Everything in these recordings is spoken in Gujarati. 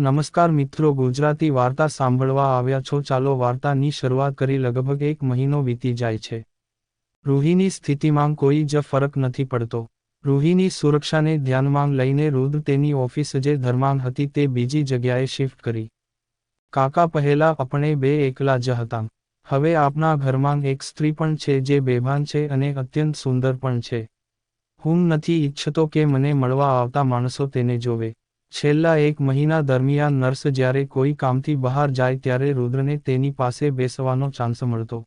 નમસ્કાર મિત્રો, ગુજરાતી વાર્તા સાંભળવા આવ્યા છો. ચાલો વાર્તાની શરૂઆત કરી. લગભગ એક મહિનો વીતી જાય છે. રૂહીની સ્થિતિમાં કોઈ જ ફરક નથી પડતો. રૂહીની સુરક્ષાને ધ્યાનમાં લઈને રુદ્ર તેની ઓફિસ જે ધર્માન હતી તે બીજી જગ્યાએ શિફ્ટ કરી. કાકા પહેલા આપણે બે એકલા જ હતા. હવે આપના ઘરમાં એક સ્ત્રી પણ છે જે બેભાન છે અને અત્યંત સુંદર પણ છે. હું નથી ઈચ્છતો કે મને મળવા આવતા માણસો તેને જોવે. છેલ્લા એક મહિના દરમિયાન નર્સ જ્યારે કોઈ કામથી બહાર જાય ત્યારે રુદ્રને તેની પાસે બેસવાનો ચાન્સ મળતો.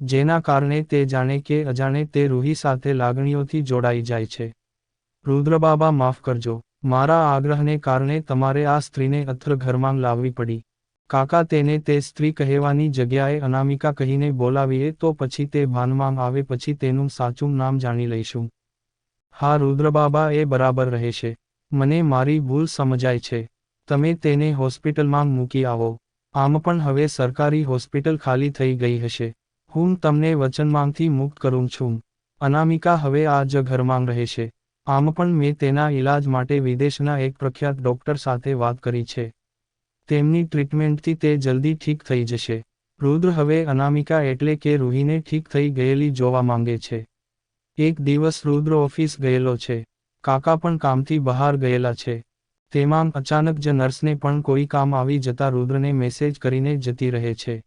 જેના કારણે તે જાણે કે અજાણે તે રૂહી સાથે લાગણીઓથી જોડાઈ જાય છે. રુદ્રબાબા માફ કરજો. મારા આગ્રહને કારણે તમારે આ સ્ત્રીને અત્ર ઘરમાં લાવવી પડી. કાકા, તેને તે સ્ત્રી કહેવાની જગ્યાએ અનામિકા કહીને બોલાવીએ તો પછી તે ભાનમાં આવે પછી તેનું સાચું નામ જાણી લઈશું. હા રુદ્રબાબા એ બરાબર રહેશે. મને મારી ભૂલ સમજાય છે. તમે તેને હોસ્પિટલમાં મૂકી આવો. આમ પણ હવે સરકારી હોસ્પિટલ ખાલી થઈ ગઈ હશે. હું તમને વચનમાંથી મુક્ત કરું છું. અનામિકા હવે આ જ ઘરમાં રહેશે આમ પણ મેં તેના ઈલાજ માટે વિદેશના એક પ્રખ્યાત ડોક્ટર સાથે વાત કરી છે. તેમની ટ્રીટમેન્ટથી તે જલ્દી ઠીક થઈ જશે. રુદ્ર હવે અનામિકા એટલે કે રૂહીને ઠીક થઈ ગયેલી જોવા માંગે છે. એક દિવસ રુદ્ર ઓફિસ ગયેલો છે. કાકા પણ કામથી બહાર ગયેલા છે. તેમાં અચાનક જ નર્સને પણ કોઈ કામ આવી જતા રુદ્રને મેસેજ કરીને જતી રહે છે.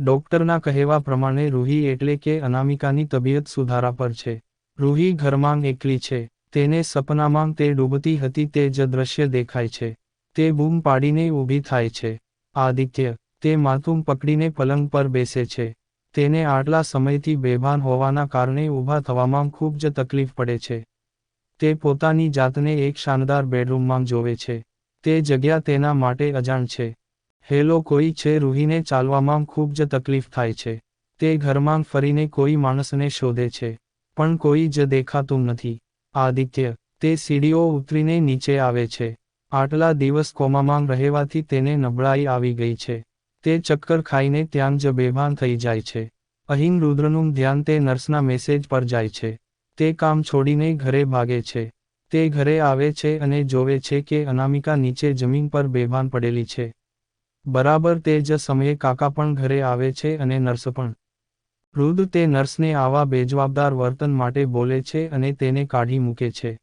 ડોક્ટરના કહેવા પ્રમાણે રૂહી એટલે કે અનામિકાની તબિયત સુધારા પર છે. રૂહી ઘરમાં એકલી છે. તેને સપનામાં તે ડૂબતી હતી તે જ દ્રશ્ય દેખાય છે. તે બૂમ પાડીને ઊભી થાય છે. આદિત્ય, તે માથું પકડીને પલંગ પર બેસે છે. તેને આટલા સમયથી બેભાન હોવાના કારણે ઊભા થવામાં ખૂબ જ તકલીફ પડે છે. તે પોતાની જાતને એક શાનદાર બેડરૂમમાં જોવે છે. તે જગ્યા તેના માટે અજાણ છે. હેલો કોઈ છે રૂહીને ચાલવામાં ખૂબ જ તકલીફ થાય છે. તે ઘરમાં ફરીને કોઈ માણસને શોધે છે. પણ કોઈ જ દેખાતું નથી. આદિત્ય, તે સીડીઓ ઉતરીને નીચે આવે છે. આટલા દિવસ કોમામાં રહેવાથી તેને નબળાઈ આવી ગઈ છે. તે ચક્કર ખાઈને ત્યાં જ બેભાન થઈ જાય છે. અહીં રુદ્રનું ધ્યાન તે નર્સના મેસેજ પર જાય છે. તે કામ છોડીને ઘરે ભાગે છે. તે ઘરે આવે છે અને જોવે છે કે અનામિકા નીચે જમીન પર બેભાન પડેલી છે. બરાબર તે જ સમયે કાકા પણ ઘરે આવે છે અને નર્સ પણ. વૃદ્ધ તે નર્સને આવા બેજવાબદાર વર્તન માટે બોલે છે અને તેને કાઢી મૂકે છે.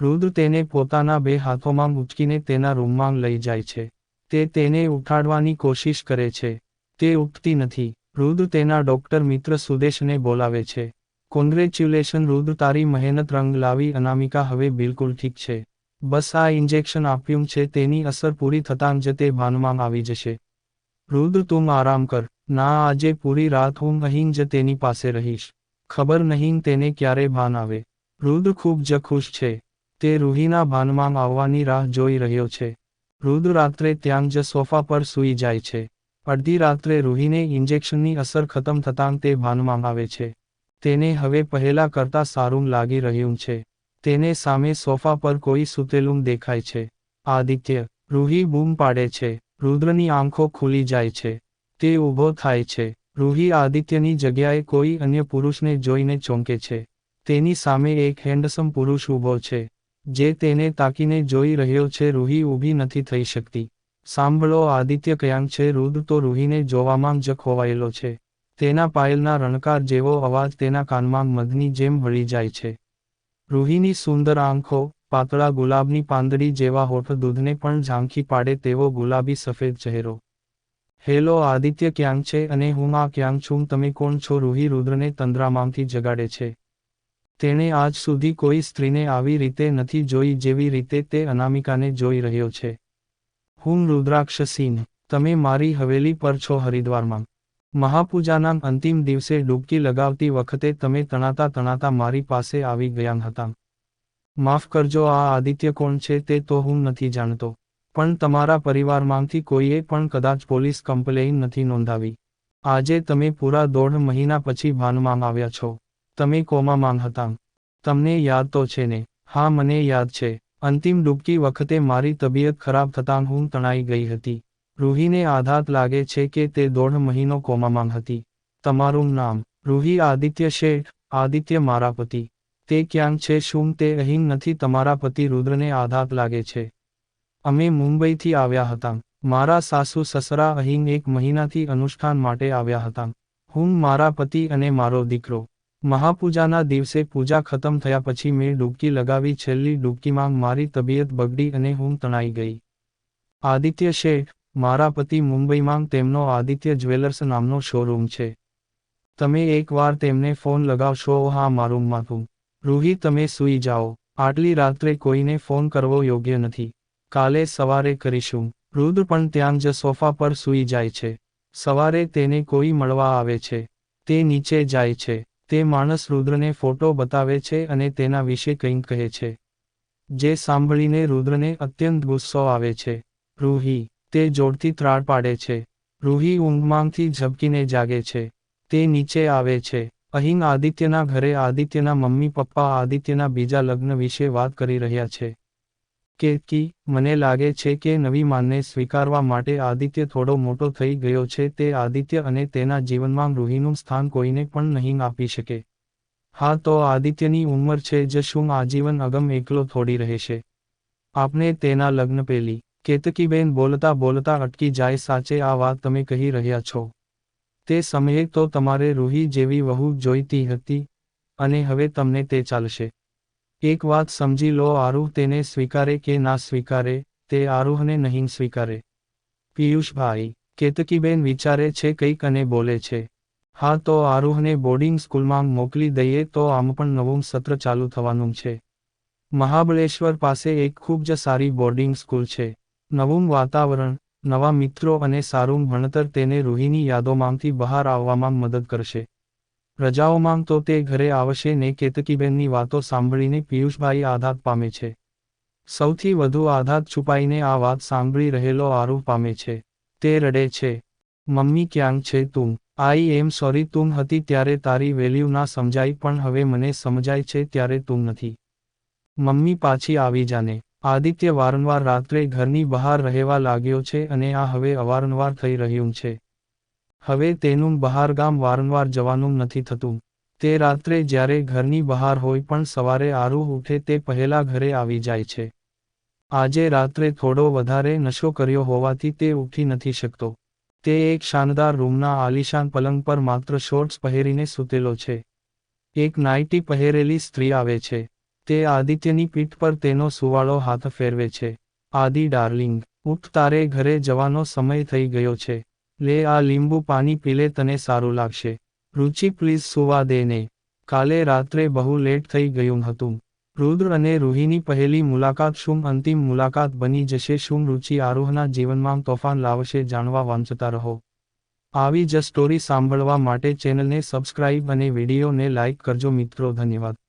વૃદ્ધ તેને પોતાના બે હાથોમાં ઉચકીને તેના રૂમમાં લઈ જાય છે. તે તેને ઉઠાડવાની કોશિશ કરે છે. તે ઉઠતી નથી. વૃદ્ધ તેના ડોક્ટર મિત્ર સુદેશને બોલાવે છે. કોંગ્રેચ્યુલેશન રુદ્ર તારી મહેનત રંગ લાવી, અનામિકા, હવે બિલકુલ ઠીક છે. બસ આ ઇન્જેક્શન આપ્યું છે, તેની અસર પૂરી થતાં જ તે ભાનમાં આવી જશે. રુદ્ર, તું આરામ કર. ના, આજે પૂરી રાત હું અહીં જ તેની પાસે રહીશ. ખબર નહીં તેને ક્યારે ભાન આવે. રુદ્ર ખૂબ જ ખુશ છે. તે રૂહીના ભાનમાં આવવાની રાહ જોઈ રહ્યો છે. રુદ્ર રાત્રે ત્યાં જ સોફા પર સૂઈ જાય છે. અડધી રાત્રે રૂહીને ઇન્જેક્શનની અસર ખતમ થતાં તે ભાનમાં આવે છે. તેને હવે પહેલા કરતા સારું લાગી રહ્યું છે. તેને સામે સોફા પર કોઈ સૂતેલું દેખાય છે. આદિત્ય, રૂહી બૂમ પાડે છે. રુદ્રની આંખો ખુલી જાય છે. તે ઊભો થાય છે. રૂહી આદિત્યની જગ્યાએ કોઈ અન્ય પુરુષને જોઈને ચોંકે છે. તેની સામે એક હેન્ડસમ પુરુષ ઊભો છે. જે તેને તાકીને જોઈ રહ્યો છે રૂહી ઊભી નથી થઈ શકતી. સાંભળો, આદિત્ય, ક્યાંક છે? રુદ્ર તો રૂહીને જોવામાં જ ખોવાયેલો છે. તેના પાયલના રણકાર જેવો અવાજ તેના કાનમાં મધની જેમ વળી જાય છે. રૂહીની સુંદર આંખો, પાતળા ગુલાબની પાંદડી જેવા હોઠ દૂધને પણ ઝાંખી પાડે તેવો ગુલાબી સફેદ ચહેરો. હેલો, આદિત્ય ક્યાંક છે અને હું આ ક્યાંક છું? તમે કોણ છો? રૂહી રુદ્રને તંદ્રામાંથી જગાડે છે. તેણે આજ સુધી કોઈ સ્ત્રીને આવી રીતે નથી જોઈ જેવી રીતે તે અનામિકાને જોઈ રહ્યો છે. હું રુદ્રાક્ષસીન, તમે મારી હવેલી પર છો હરિદ્વારમાં. મહાપૂજાના અંતિમ દિવસે ડૂબકી લગાવતી વખતે તમે તણાતા તણાતા મારી પાસે આવી ગયા હતા. માફ કરજો, આ આદિત્ય કોણ છે તે તો હું નથી જાણતો. પણ તમારા પરિવારમાંથી કોઈએ પણ કદાચ પોલીસ કમ્પ્લેઇન નથી નોંધાવી. આજે તમે પૂરા દોઢ મહિના પછી ભાનમાં આવ્યા છો. તમે કોમામાં હતા. તમને યાદ તો છે ને? હા, મને યાદ છે. અંતિમ ડૂબકી વખતે મારી તબિયત ખરાબ થતાં હું તણાઈ ગઈ હતી. રૂહીને આઘાત લાગે છે કે તે દોઢ મહિનો કોમામાં હતી. તમારું નામ, રૂહી આદિત્ય શેઠ, આદિત્ય મારા પતિ. તે ક્યાંક છે શું તે અહીં નથી તમારા પતિ રુદ્રને આઘાત લાગે છે. અમે મુંબઈથી આવ્યા હતા. મારા સાસુ સસરા અહીં એક મહિનાથી અનુષ્ઠાન માટે આવ્યા હતા. હું મારા પતિ અને મારો દીકરો. મહાપૂજાના દિવસે પૂજા ખતમ થયા પછી મેં ડૂબકી લગાવી છેલ્લી ડૂબકીમાં મારી તબિયત બગડી અને હું તણાઈ ગઈ. આદિત્ય શેઠ મારા પતિ મુંબઈમાં તેમનો આદિત્ય જ્વેલર્સ નામનો શોરૂમ છે. તમે એકવાર તેમને ફોન લગાવશો, હા, મારું માથું. રૂહી, તમે સૂઈ જાઓ. આટલી રાત્રે કોઈને ફોન કરવો યોગ્ય નથી. કાલે સવારે કરીશું. રુદ્ર પણ ત્યાં જ સોફા પર સૂઈ જાય છે. સવારે તેને કોઈ મળવા આવે છે. તે નીચે જાય છે. તે માણસ રુદ્રને ફોટો બતાવે છે અને તેના વિશે કંઈક કહે છે. જે સાંભળીને રુદ્રને અત્યંત ગુસ્સો આવે છે. રૂહી તે જોરથી ત્રાળ પાડે છે. રૂહી ઊંઘમાંથી ઝબકીને જાગે છે. તે નીચે આવે છે. અહીં આદિત્યના ઘરે આદિત્યના મમ્મી, પપ્પા, આદિત્યના બીજા લગ્ન વિશે વાત કરી રહ્યા છે. કે, કી, મને લાગે છે કે નવી માનને સ્વીકારવા માટે આદિત્ય થોડો મોટો થઈ ગયો છે. તે આદિત્ય અને તેના જીવનમાં રૂહીનું સ્થાન કોઈને પણ નહીં આપી શકે. હા, તો આદિત્યની ઉંમર છે જ શું આજીવન અગમ એકલો થોડી રહેશે? આપણે તેના લગ્ન પેલી કેતકીબેન બોલતા બોલતા અટકી જાય સાચે આ વાત તમે કહી રહ્યા છો. તે સમયે તો તમારે રૂહી જેવી વહુ જોઈતી હતી અને હવે તમને તે ચાલશે. એક વાત સમજી લો, આરૂહ તેને સ્વીકારે કે ના સ્વીકારે, તે આરૂહને નહીં સ્વીકારે. પિયુષભાઈ કેતકીબેન વિચારે છે કંઈક અને બોલે છે. હા, તો આરૂહને બોર્ડિંગ સ્કૂલમાં મોકલી દઈએ તો આમ પણ નવું સત્ર ચાલુ થવાનું છે. મહાબળેશ્વર પાસે એક ખૂબ જ સારી બોર્ડિંગ સ્કૂલ છે. નવું વાતાવરણ, નવા મિત્રો અને સારું ભણતર તેને રૂહીની યાદોમાંથી બહાર આવવામાં મદદ કરશે. રજાઓમાં તો તે ઘરે આવશે ને કેતકીબેનની વાતો સાંભળીને પિયુષભાઈ આઘાત પામે છે. સૌથી વધુ આઘાત છુપાઈને આ વાત સાંભળી રહેલો આરૂહ પામે છે. તે રડે છે. મમ્મી ક્યાંક છે તું? આઈ એમ સોરી તું હતી ત્યારે તારી વેલ્યુ ના સમજાઈ પણ હવે મને સમજાય છે ત્યારે તું નથી. મમ્મી પાછી આવી જાને. આદિત્ય વારંવાર રાત્રે ઘરની બહાર રહેવા લાગ્યો છે અને આ હવે અવારનવાર થઈ રહ્યું છે. હવે તેનું બહારગામ વારંવાર જવાનું નથી થતું. તે રાત્રે જ્યારે ઘરની બહાર હોય પણ સવારે આરૂહ ઉઠે તે પહેલા ઘરે આવી જાય છે. આજે રાત્રે થોડો વધારે નશો કર્યો હોવાથી તે ઉઠી નથી શકતો. તે એક શાનદાર રૂમના આલિશાન પલંગ પર માત્ર શોર્ટ્સ પહેરીને સૂતેલો છે. એક નાઇટી પહેરેલી સ્ત્રી આવે છે. તે આદિત્યની પીઠ પર તેનો સુવાળો હાથ ફેરવે છે. આદિ ડાર્લિંગ, ઉઠ તારે ઘરે જવાનો સમય થઈ ગયો છે. લે આ લીંબુ પાણી પીલે તને સારું લાગશે. રુચિ પ્લીઝ સુવા દે ને. કાલે રાત્રે બહુ લેટ થઈ ગયું હતું. રુદ્ર અને રૂહીની પહેલી મુલાકાત શું અંતિમ મુલાકાત બની જશે. શું રુચિ આરોહના જીવનમાં તોફાન લાવશે જાણવા વાંચતા રહો. આવી જ સ્ટોરી સાંભળવા માટે ચેનલને સબસ્ક્રાઇબ અને વિડીયોને લાઇક કરજો મિત્રો. ધન્યવાદ.